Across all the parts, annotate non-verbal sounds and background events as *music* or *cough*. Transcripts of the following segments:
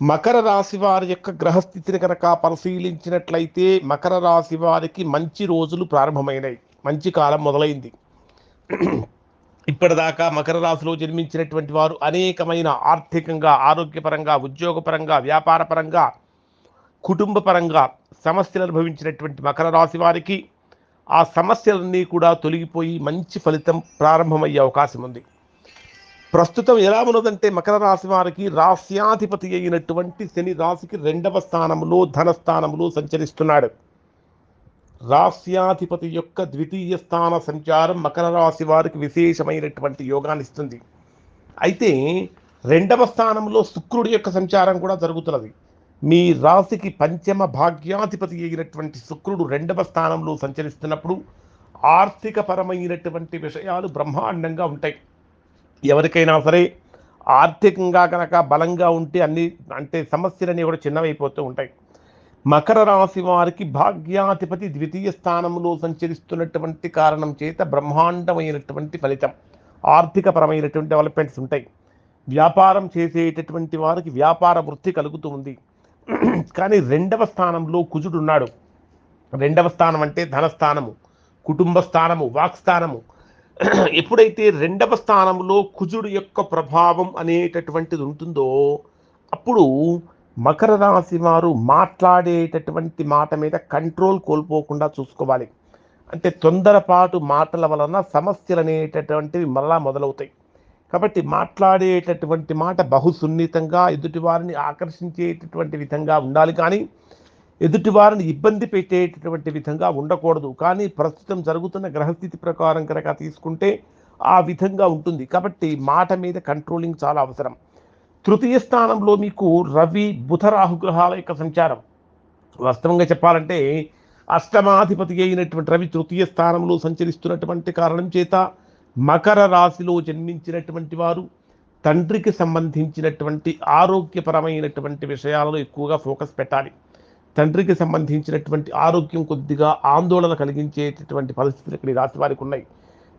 మకర రాశి వారి యొక్క గ్రహస్థితిని కనుక పరిశీలించినట్లయితే మకర రాశి వారికి మంచి రోజులు ప్రారంభమైనాయి. మంచి కాలం మొదలైంది. ఇప్పటిదాకా మకర రాశిలో జన్మించినటువంటి వారు అనేకమైన ఆర్థికంగా ఆరోగ్యపరంగా ఉద్యోగపరంగా వ్యాపారపరంగా కుటుంబపరంగా సమస్యలు అనుభవించినటువంటి మకర రాశి వారికి ఆ సమస్యలన్నీ కూడా తొలగిపోయి మంచి ఫలితం ప్రారంభమయ్యే అవకాశం ఉంది. ప్రస్తుతం ఎలా ఉన్నదంటే మకర రాశి వారికి రాస్యాధిపతి అయినటువంటి శని రాశికి రెండవ స్థానంలో ధనస్థానంలో సంచరిస్తున్నాడు. రాస్యాధిపతి యొక్క ద్వితీయ స్థాన సంచారం మకర రాశి వారికి విశేషమైనటువంటి యోగాన్ని ఇస్తుంది. అయితే రెండవ స్థానంలో శుక్రుడి యొక్క సంచారం కూడా జరుగుతున్నది. మీ రాశికి పంచమ భాగ్యాధిపతి అయినటువంటి శుక్రుడు రెండవ స్థానంలో సంచరిస్తున్నప్పుడు ఆర్థిక పరమైనటువంటి విషయాలు బ్రహ్మాండంగా ఉంటాయి. ఎవరికైనా సరే ఆర్థికంగా కనుక బలంగా ఉంటే అన్ని అంటే సమస్యలన్నీ కూడా చిన్నవైపోతూ ఉంటాయి. మకర రాశి వారికి భాగ్యాధిపతి ద్వితీయ స్థానంలో సంచరిస్తున్నటువంటి కారణం చేత బ్రహ్మాండమైనటువంటి ఫలితం ఆర్థికపరమైనటువంటి డెవలప్మెంట్స్ ఉంటాయి. వ్యాపారం చేసేటటువంటి వారికి వ్యాపార వృత్తి కలుగుతూ ఉంది. కానీ రెండవ స్థానంలో కుజుడు ఉన్నాడు. రెండవ స్థానం అంటే ధనస్థానము కుటుంబ స్థానము వాక్స్థానము. *clears throat* ఎప్పుడైతే రెండవ స్థానంలో కుజుడు యొక్క ప్రభావం అనేటటువంటిది ఉంటుందో అప్పుడు మకర రాశి వారు మాట్లాడేటటువంటి మాట మీద కంట్రోల్ కోల్పోకుండా చూసుకోవాలి. అంటే తొందరపాటు మాటల వలన సమస్యలు అనేటటువంటివి మళ్ళా మొదలవుతాయి. కాబట్టి మాట్లాడేటటువంటి మాట బహు సున్నితంగా ఎదుటివారిని ఆకర్షించేటటువంటి విధంగా ఉండాలి కానీ ఎదుటివారిని ఇబ్బంది పెట్టేటటువంటి విధంగా ఉండకూడదు. కానీ ప్రస్తుతం జరుగుతున్న గ్రహస్థితి ప్రకారం కనుక తీసుకుంటే ఆ విధంగా ఉంటుంది. కాబట్టి మాట మీద కంట్రోలింగ్ చాలా అవసరం. తృతీయ స్థానంలో మీకు రవి బుధ రాహుగ్రహాల యొక్క సంచారం. వాస్తవంగా చెప్పాలంటే అష్టమాధిపతి అయినటువంటి రవి తృతీయ స్థానంలో సంచరిస్తున్నటువంటి కారణం చేత మకర రాశిలో జన్మించినటువంటి వారు తండ్రికి సంబంధించినటువంటి ఆరోగ్యపరమైనటువంటి విషయాలలో ఎక్కువగా ఫోకస్ పెట్టాలి. తండ్రికి సంబంధించినటువంటి ఆరోగ్యం కొద్దిగా ఆందోళన కలిగించేటటువంటి పరిస్థితులు ఇక్కడ ఈ రాశి వారికి ఉన్నాయి.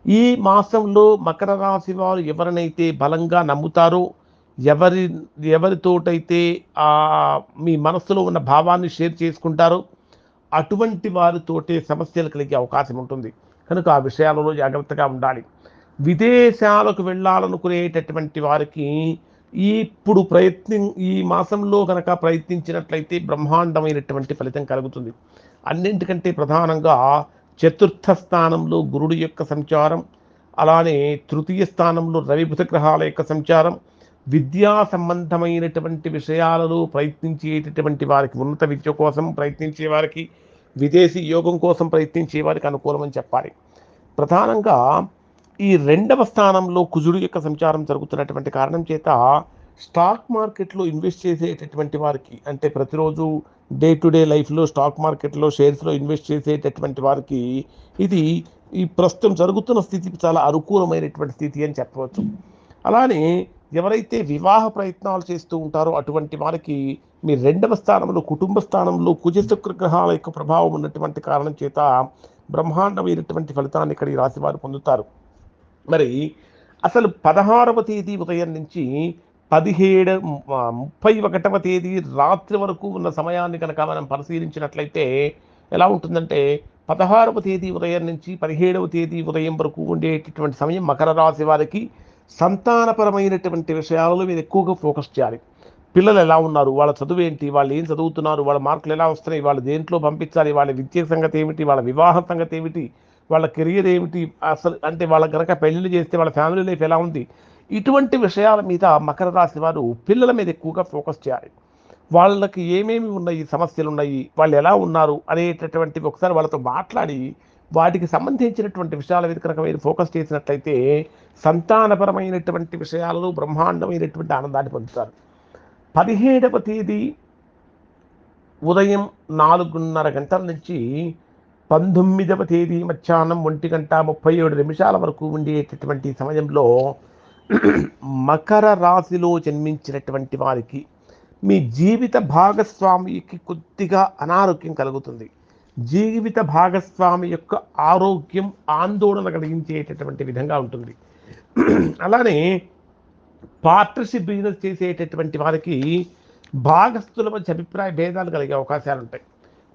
ఈ మాసంలో మకర రాశి వారు ఎవరినైతే బలంగా నమ్ముతారో ఎవరి ఎవరితోటైతే మీ మనస్సులో ఉన్న భావాన్ని షేర్ చేసుకుంటారో అటువంటి వారితోటే సమస్యలు కలిగే అవకాశం ఉంటుంది. కనుక ఆ విషయాలలో జాగ్రత్తగా ఉండాలి. విదేశాలకు వెళ్ళాలనుకునేటటువంటి వారికి ఇప్పుడు ప్రయత్నం ఈ మాసంలో కనుక ప్రయత్నించినట్లయితే బ్రహ్మాండమైనటువంటి ఫలితం కలుగుతుంది. అన్నింటికంటే ప్రధానంగా చతుర్థ స్థానంలో గురుడు యొక్క సంచారం అలానే తృతీయ స్థానంలో రవి గ్రహాల యొక్క సంచారం విద్యా సంబంధమైనటువంటి విషయాలలో ప్రయత్నించేటటువంటి వారికి ఉన్నత విద్య కోసం ప్రయత్నించే వారికి విదేశీ యోగం కోసం ప్రయత్నించే వారికి అనుకూలమని చెప్పాలి. ప్రధానంగా ఈ రెండవ స్థానంలో కుజుడు యొక్క సంచారం జరుగుతున్నటువంటి కారణం చేత స్టాక్ మార్కెట్లో ఇన్వెస్ట్ చేసేటటువంటి వారికి అంటే ప్రతిరోజు డే టు డే లైఫ్లో స్టాక్ మార్కెట్లో షేర్స్లో ఇన్వెస్ట్ చేసేటటువంటి వారికి ఇది ఈ ప్రస్తుతం జరుగుతున్న స్థితి చాలా అనుకూలమైనటువంటి స్థితి అని చెప్పవచ్చు. అలానే ఎవరైతే వివాహ ప్రయత్నాలు చేస్తూ ఉంటారో అటువంటి వారికి మీ రెండవ స్థానంలో కుటుంబ స్థానంలో కుజశుక్ర గ్రహాల యొక్క ప్రభావం ఉన్నటువంటి కారణం చేత బ్రహ్మాండమైనటువంటి ఫలితాన్ని ఇక్కడ ఈ రాశి వారు పొందుతారు. మరి అసలు పదహారవ తేదీ ఉదయం నుంచి పదిహేడు ముప్పై ఒకటవ తేదీ రాత్రి వరకు ఉన్న సమయాన్ని కనుక మనం పరిశీలించినట్లయితే ఎలా ఉంటుందంటే పదహారవ తేదీ ఉదయం నుంచి పదిహేడవ తేదీ ఉదయం వరకు ఉండేటటువంటి సమయం మకర రాశి వారికి సంతానపరమైనటువంటి విషయాలలో మీరు ఎక్కువగా ఫోకస్ చేయాలి. పిల్లలు ఎలా ఉన్నారు? వాళ్ళ చదువు ఏంటి? వాళ్ళు ఏం చదువుతున్నారు? వాళ్ళ మార్కులు ఎలా వస్తున్నాయి? వాళ్ళు దేంట్లో పంపించాలి? వాళ్ళ విద్య సంగతి ఏమిటి? వాళ్ళ వివాహ సంగతి ఏమిటి? వాళ్ళ కెరియర్ ఏమిటి? అసలు అంటే వాళ్ళ కనుక పెళ్ళి చేస్తే వాళ్ళ ఫ్యామిలీ లైఫ్ ఎలా ఉంది? ఇటువంటి విషయాల మీద మకర రాశి వారు పిల్లల మీద ఎక్కువగా ఫోకస్ చేయాలి. వాళ్ళకి ఏమేమి ఉన్నాయి? సమస్యలు ఉన్నాయి? వాళ్ళు ఎలా ఉన్నారు? అనేటటువంటివి ఒకసారి వాళ్ళతో మాట్లాడి వాటికి సంబంధించినటువంటి విషయాల మీద కనుక మీరు ఫోకస్ చేసినట్లయితే సంతానపరమైనటువంటి విషయాలలో బ్రహ్మాండమైనటువంటి ఆనందాన్ని పొందుతారు. పదిహేడవ తేదీ ఉదయం నాలుగున్నర గంటల నుంచి పంతొమ్మిదవ తేదీ మధ్యాహ్నం ఒంటి గంట ముప్పై ఏడు నిమిషాల వరకు ఉండేటటువంటి సమయంలో మకర రాశిలో జన్మించినటువంటి వారికి మీ జీవిత భాగస్వామికి కొద్దిగా అనారోగ్యం కలుగుతుంది. జీవిత భాగస్వామి యొక్క ఆరోగ్యం ఆందోళన కలిగించేటటువంటి విధంగా ఉంటుంది. అలానే పార్ట్నర్షిప్ బిజినెస్ చేసేటటువంటి వారికి భాగస్థుల మధ్య అభిప్రాయ భేదాలు కలిగే అవకాశాలు ఉంటాయి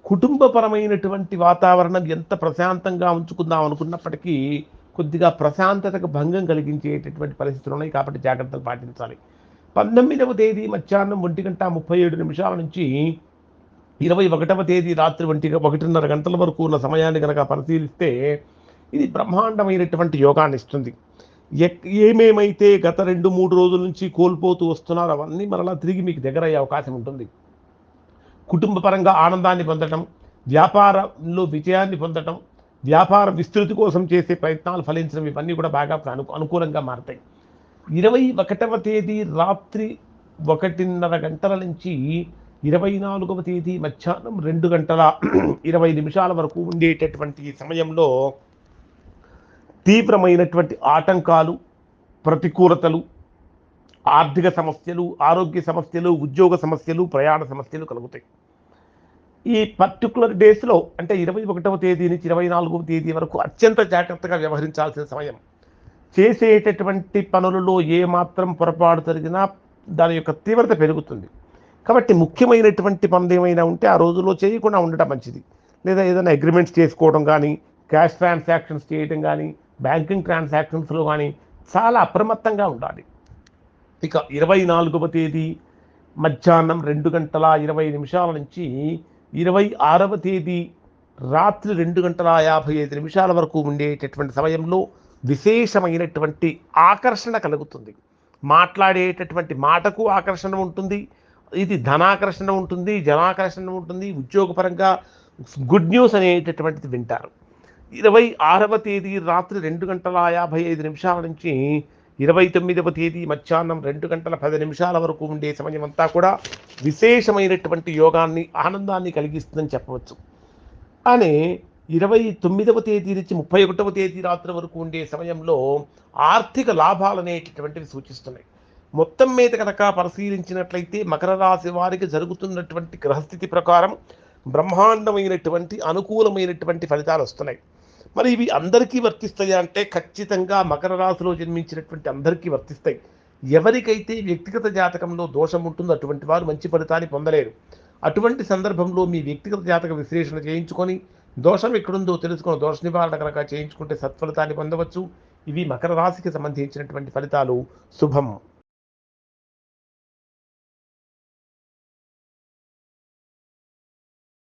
కుటుంబపరమైనటువంటి వాతావరణం ఎంత ప్రశాంతంగా ఉంచుకుందాం అనుకున్నప్పటికీ కొద్దిగా ప్రశాంతతకు భంగం కలిగించేటటువంటి పరిస్థితులు ఉన్నాయి కాబట్టి జాగ్రత్తలు పాటించాలి. పంతొమ్మిదవ తేదీ మధ్యాహ్నం ఒంటి గంట ముప్పై ఏడు నిమిషాల నుంచి ఇరవై ఒకటవ తేదీ రాత్రి ఒంటి ఒకటిన్నర గంటల వరకు ఉన్న సమయాన్ని కనుక పరిశీలిస్తే ఇది బ్రహ్మాండమైనటువంటి యోగాన్ని ఇస్తుంది. ఎక్- ఏమేమైతే గత రెండు మూడు రోజుల నుంచి కోల్పోతూ వస్తున్నారో అవన్నీ మరలా తిరిగి మీకు దగ్గర అయ్యే అవకాశం ఉంటుంది. కుటుంబపరంగా ఆనందాన్ని పొందటం వ్యాపారంలో విజయాన్ని పొందటం వ్యాపార విస్తృతి కోసం చేసే ప్రయత్నాలు ఫలించడం ఇవన్నీ కూడా బాగా అను అనుకూలంగా మారతాయి. ఇరవై ఒకటవ తేదీ రాత్రి ఒకటిన్నర గంటల నుంచి ఇరవై నాలుగవ తేదీ మధ్యాహ్నం రెండు గంటల ఇరవై నిమిషాల వరకు ఉండేటటువంటి సమయంలో తీవ్రమైనటువంటి ఆటంకాలు ప్రతికూలతలు ఆర్థిక సమస్యలు ఆరోగ్య సమస్యలు ఉద్యోగ సమస్యలు ప్రయాణ సమస్యలు కలుగుతాయి. ఈ పర్టికులర్ డేస్లో అంటే ఇరవై ఒకటవ తేదీ నుంచి ఇరవై నాలుగవ తేదీ వరకు అత్యంత జాగ్రత్తగా వ్యవహరించాల్సిన సమయం. చేసేటటువంటి పనులలో ఏ మాత్రం పొరపాటు జరిగినా దాని యొక్క తీవ్రత పెరుగుతుంది. కాబట్టి ముఖ్యమైనటువంటి పనులు ఏమైనా ఉంటే ఆ రోజుల్లో చేయకుండా ఉండటం మంచిది. లేదా ఏదైనా అగ్రిమెంట్స్ చేసుకోవడం కానీ క్యాష్ ట్రాన్సాక్షన్స్ చేయడం కానీ బ్యాంకింగ్ ట్రాన్సాక్షన్స్లో కానీ చాలా అప్రమత్తంగా ఉండాలి. ఇక ఇరవై నాలుగవ తేదీ మధ్యాహ్నం రెండు గంటల ఇరవై నిమిషాల నుంచి ఇరవై ఆరవ తేదీ రాత్రి రెండు గంటల యాభై ఐదు నిమిషాల వరకు ఉండేటటువంటి సమయంలో విశేషమైనటువంటి ఆకర్షణ కలుగుతుంది. మాట్లాడేటటువంటి మాటకు ఆకర్షణ ఉంటుంది. ఇది ధనాకర్షణ ఉంటుంది జనాకర్షణ ఉంటుంది ఉద్యోగపరంగా గుడ్ న్యూస్ అనేటటువంటిది వింటారు. ఇరవై ఆరవ తేదీ రాత్రి రెండు గంటల యాభై ఐదు నిమిషాల నుంచి ఇరవై తొమ్మిదవ తేదీ మధ్యాహ్నం రెండు గంటల పది నిమిషాల వరకు ఉండే సమయం అంతా కూడా విశేషమైనటువంటి యోగాన్ని ఆనందాన్ని కలిగిస్తుందని చెప్పవచ్చు. కానీ ఇరవై తొమ్మిదవ తేదీ నుంచి ముప్పై ఒకటవ తేదీ రాత్రి వరకు ఉండే సమయంలో ఆర్థిక లాభాలు అనేటటువంటివి సూచిస్తున్నాయి. మొత్తం మీద కనుక పరిశీలించినట్లయితే మకర రాశి వారికి జరుగుతున్నటువంటి గ్రహస్థితి ప్రకారం బ్రహ్మాండమైనటువంటి అనుకూలమైనటువంటి ఫలితాలు వస్తున్నాయి. మరి ఇవి అందరికీ వర్తిస్తాయి అంటే ఖచ్చితంగా మకర రాశిలో జన్మించినటువంటి అందరికీ వర్తిస్తాయి. ఎవరికైతే వ్యక్తిగత జాతకంలో దోషం ఉంటుందో అటువంటి వారు మంచి ఫలితాన్ని పొందలేరు. అటువంటి సందర్భంలో మీ వ్యక్తిగత జాతక విశ్లేషణ చేయించుకొని దోషం ఎక్కడుందో తెలుసుకొని దోష నివారణ కనుక చేయించుకుంటే సత్ఫలితాన్ని పొందవచ్చు. ఇవి మకర రాశికి సంబంధించినటువంటి ఫలితాలు. శుభం.